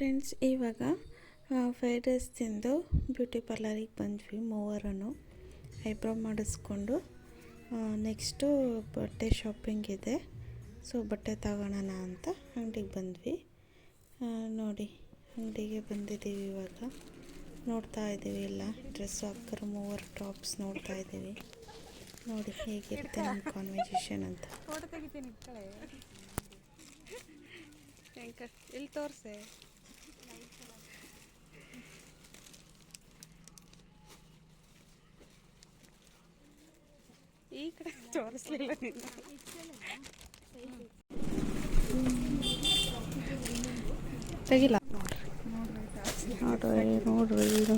Friends ಇವಾಗ fried rice ತಿಂದು beauty ಪಾರ್ಲರಿಗೆ ಬಂದ್ವಿ ಮೂವರನ್ನು. ಐಬ್ರೋ ಮಾಡಿಸ್ಕೊಂಡು ನೆಕ್ಸ್ಟು ಬಟ್ಟೆ ಶಾಪಿಂಗ್ ಇದೆ. ಸೊ ಬಟ್ಟೆ ತಗೋಣ ಅಂತ ಅಂಗಡಿಗೆ ಬಂದ್ವಿ. ನೋಡಿ ಅಂಗಡಿಗೆ ಬಂದಿದ್ದೀವಿ ಇವಾಗ. ನೋಡ್ತಾ ಇದ್ದೀವಿ ಎಲ್ಲ ಡ್ರೆಸ್ ಅಕ್ಕರು ಮೂವರು ಟಾಪ್ಸ್ ನೋಡ್ತಾ ಇದ್ದೀವಿ. ನೋಡಿ ಹೇಗಿರುತ್ತೆ ನಮ್ಮ ಕಾನ್ವರ್ಸೇಷನ್ ಅಂತ. ಎಲ್ಲಿ ಇಲ್ಲಿ ತೋರಿಸೆ? ಈ ಕಡೆ ತೋರಿಸ್ಲಿಲ್ಲ ನೀನು ತೆಗಿಲ್ಲ ನೋಡ್ರಿ ನೋಡ್ರಿ ಇದು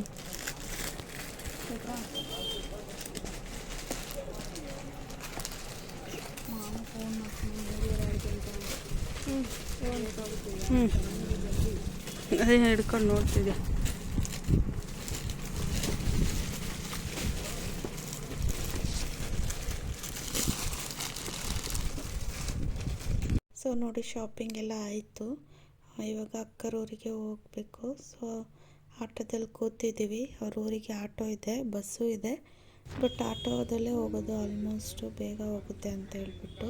ಹ್ಞೂ ಅದೇ ಹಿಡ್ಕೊಂಡು ನೋಡ್ತಿದ್ದೆ. ಸೊ ನೋಡಿ ಶಾಪಿಂಗ್ ಎಲ್ಲ ಆಯಿತು. ಇವಾಗ ಅಕ್ಕರ ಊರಿಗೆ ಹೋಗಬೇಕು. ಸೊ ಆಟೋದಲ್ಲಿ ಕೂತಿದ್ದೀವಿ. ಅವ್ರ ಊರಿಗೆ ಆಟೋ ಇದೆ, ಬಸ್ಸು ಇದೆ. ಬಟ್ ಆಟೋದಲ್ಲೇ ಹೋಗೋದು ಆಲ್ಮೋಸ್ಟು ಬೇಗ ಹೋಗುತ್ತೆ ಅಂತ ಹೇಳ್ಬಿಟ್ಟು.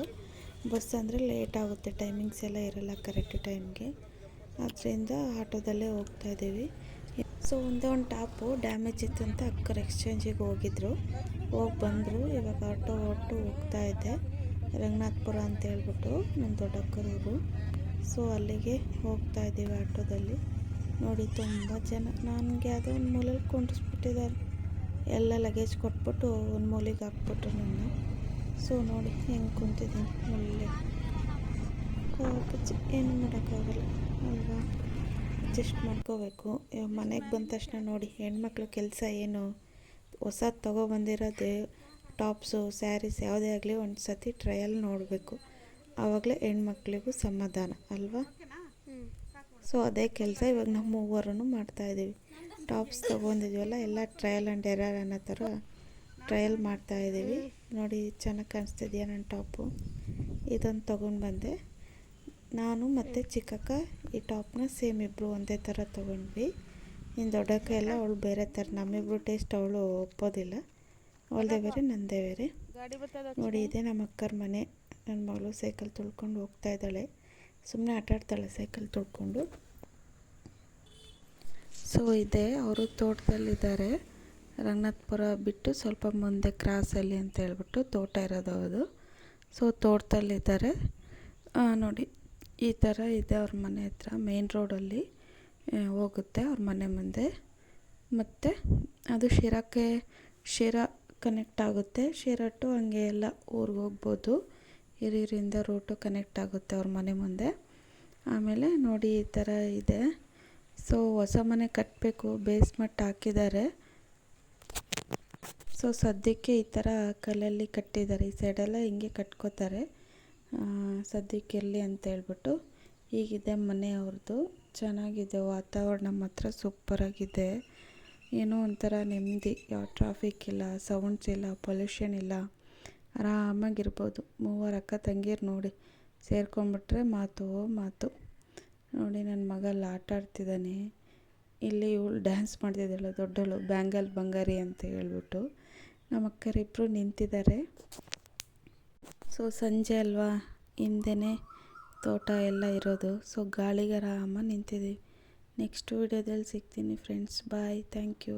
ಬಸ್ ಅಂದರೆ ಲೇಟ್ ಆಗುತ್ತೆ ಟೈಮಿಂಗ್ಸ್ ಎಲ್ಲ ಇರಲ್ಲ ಕರೆಕ್ಟ್ ಟೈಮ್ಗೆ ಅದರಿಂದ ಆಟೋದಲ್ಲೇ ಹೋಗ್ತಾ ಇದ್ದೀವಿ. ಸೊ ಒಂದೇ ಒಂದು ಟಾಪು ಡ್ಯಾಮೇಜ್ ಇತ್ತು ಅಂತ ಅಕ್ಕರ್ ಎಕ್ಸ್ಚೇಂಜಿಗೆ ಹೋಗಿದ್ರು. ಹೋಗಿ ಬಂದರು. ಇವಾಗ ಆಟೋ ಹೊಟ್ಟು ಹೋಗ್ತಾ ಇದ್ದೆ ರಂಗನಾಥ್ಪುರ ಅಂತ ಹೇಳ್ಬಿಟ್ಟು ನಮ್ಮ ದೊಡ್ಡಕ್ಕರೂರು ಸೊ ಅಲ್ಲಿಗೆ ಹೋಗ್ತಾ ಇದ್ದೀವಿ ಆಟೋದಲ್ಲಿ. ನೋಡಿ, ತುಂಬ ಜನ. ನನಗೆ ಯಾವುದೋ ಒಂದು ಮೂಲೆಯಲ್ಲಿ ಕುಂಡಿಸ್ಬಿಟ್ಟಿದ್ದಾರೆ. ಎಲ್ಲ ಲಗೇಜ್ ಕೊಟ್ಬಿಟ್ಟು ಒಂದು ಮೂಲೆಗೆ ಹಾಕ್ಬಿಟ್ರು ನನ್ನ. ಸೊ ನೋಡಿ, ಹೆಂಗೆ ಕುಂತಿದ್ದೀನಿ ಒಳ್ಳೆ. ಪಾಪಚ್ಚಿ ಏನು ಮಾಡೋಕ್ಕಾಗಲ್ಲ, ಅಲ್ವಾ? ಅಡ್ಜಸ್ಟ್ ಮಾಡ್ಕೋಬೇಕು. ಮನೆಗೆ ಬಂದ ತಕ್ಷಣ ನೋಡಿ, ಹೆಣ್ಮಕ್ಳು ಕೆಲಸ ಏನು? ಹೊಸದು ತೊಗೊಬಂದಿರೋದೇ ಟಾಪ್ಸು, ಸ್ಯಾರೀಸ್ ಯಾವುದೇ ಆಗಲಿ ಒಂದು ಸತಿ ಟ್ರಯಲ್ ನೋಡಬೇಕು. ಆವಾಗಲೇ ಹೆಣ್ಮಕ್ಳಿಗೂ ಸಮಾಧಾನ, ಅಲ್ವಾ? ಸೊ ಅದೇ ಕೆಲಸ ಇವಾಗ ನಾವು ಮೂವರೂ ಮಾಡ್ತಾಯಿದ್ದೀವಿ ಟಾಪ್ಸ್ ತೊಗೊಂಡಿದ್ವಲ್ಲ, ಎಲ್ಲ ಟ್ರಯಲ್ ಆ್ಯಂಡ್ ಎರರ್ ಅನ್ನೋ ಥರ ಟ್ರಯಲ್ ಮಾಡ್ತಾಯಿದ್ದೀವಿ ನೋಡಿ, ಚೆನ್ನಾಗಿ ಕಾಣಿಸ್ತಿದ್ಯಾ ನನ್ನ ಟಾಪು? ಇದೊಂದು ತೊಗೊಂಡು ಬಂದೆ. ನಾನು ಮತ್ತು ಚಿಕ್ಕಕ್ಕ ಈ ಟಾಪ್ನ ಸೇಮ್ ಇಬ್ಬರು ಒಂದೇ ಥರ ತೊಗೊಂಡ್ವಿ. ಇನ್ನು ದೊಡ್ಡಕ್ಕ ಎಲ್ಲ ಅವಳು ಬೇರೆ ಥರ, ನಮ್ಮಿಬ್ರು ಟೇಸ್ಟ್ ಅವಳು ಒಪ್ಪೋದಿಲ್ಲ. ಅವಳದೇ ಬೇರೆ ನಂದೇ ಬೇರೆ. ನೋಡಿ ಇದೆ ನಮ್ಮ ಅಕ್ಕರ ಮನೆ. ನನ್ನ ಮಗಳು ಸೈಕಲ್ ತುಳ್ಕೊಂಡು ಹೋಗ್ತಾ ಇದ್ದಾಳೆ. ಸುಮ್ಮನೆ ಆಟಾಡ್ತಾಳೆ ಸೈಕಲ್ ತುಳ್ಕೊಂಡು. ಸೊ ಇದೆ. ಅವರು ತೋಟದಲ್ಲಿದ್ದಾರೆ. ರಂಗನಾಥ್ಪುರ ಬಿಟ್ಟು ಸ್ವಲ್ಪ ಮುಂದೆ ಕ್ರಾಸಲ್ಲಿ ಅಂತ ಹೇಳ್ಬಿಟ್ಟು ತೋಟ ಇರೋದು ಅದು ಸೊ ತೋಟದಲ್ಲಿದ್ದಾರೆ. ನೋಡಿ ಈ ಥರ ಇದೆ ಅವ್ರ ಮನೆ ಹತ್ರ. ಮೇನ್ ರೋಡಲ್ಲಿ ಹೋಗುತ್ತೆ ಅವ್ರ ಮನೆ ಮುಂದೆ. ಮತ್ತು ಅದು ಶಿರಕ್ಕೆ ಶಿರಾ ಕನೆಕ್ಟ್ ಆಗುತ್ತೆ. ಶೇರಟ್ಟು ಹಂಗೆ ಎಲ್ಲ ಊರಿಗೆ ಹೋಗ್ಬೋದು. ಹಿರಿಯರಿಂದ ರೂಟು ಕನೆಕ್ಟ್ ಆಗುತ್ತೆ ಅವ್ರ ಮನೆ ಮುಂದೆ. ಆಮೇಲೆ ನೋಡಿ ಈ ಥರ ಇದೆ. ಸೊ ಹೊಸ ಮನೆ ಕಟ್ಟಬೇಕು ಬೇಸ್ಮೆಂಟ್ ಹಾಕಿದ್ದಾರೆ. ಸೊ ಸದ್ಯಕ್ಕೆ ಈ ಥರ ಕಲ್ಲಲ್ಲಿ ಕಟ್ಟಿದ್ದಾರೆ. ಈ ಸೈಡೆಲ್ಲ ಹಿಂಗೆ ಕಟ್ಕೋತಾರೆ. ಸದ್ಯಕ್ಕೆ ಇರಲಿ ಅಂತ ಹೇಳ್ಬಿಟ್ಟು ಈಗಿದೆ ಮನೆ ಅವ್ರದ್ದು ಚೆನ್ನಾಗಿದೆ ವಾತಾವರಣ ಮಾತ್ರ ಸೂಪರಾಗಿದೆ ಏನೋ ಒಂಥರ ನೆಮ್ಮದಿ. ಯಾವ ಟ್ರಾಫಿಕ್ ಇಲ್ಲ ಸೌಂಡ್ಸ್ ಇಲ್ಲ ಪೊಲ್ಯೂಷನ್ ಇಲ್ಲ. ಆರಾಮಾಗಿರ್ಬೋದು. ಮೂವರು ಅಕ್ಕ ತಂಗೀರು ನೋಡಿ. ಸೇರ್ಕೊಂಬಿಟ್ರೆ ಮಾತು ಮಾತು. ನೋಡಿ ನನ್ನ ಮಗಲ್ಲಿ ಆಟ ಆಡ್ತಿದ್ದಾನೆ ಇಲ್ಲಿ ಇವಳು ಡ್ಯಾನ್ಸ್ ಮಾಡ್ತಿದ್ದಾಳೆ ದೊಡ್ಡವಳು ಬ್ಯಾಂಗಲ್ ಬಂಗಾರಿ ಅಂತ ಹೇಳ್ಬಿಟ್ಟು. ನಮ್ಮ ಅಕ್ಕರಿಬ್ಬರು ನಿಂತಿದ್ದಾರೆ ಸೊ ಸಂಜೆ ಅಲ್ವಾ? ಹಿಂದೆನೇ ತೋಟ ಎಲ್ಲ ಇರೋದು. ಸೊ ಗಾಳಿಗೆ ಆರಾಮ ನಿಂತಿದ್ದೀವಿ ನೆಕ್ಸ್ಟ್ ವೀಡಿಯೋದಲ್ಲಿ ಸಿಗ್ತೀನಿ ಫ್ರೆಂಡ್ಸ್ ಬಾಯ್ ಥ್ಯಾಂಕ್ ಯು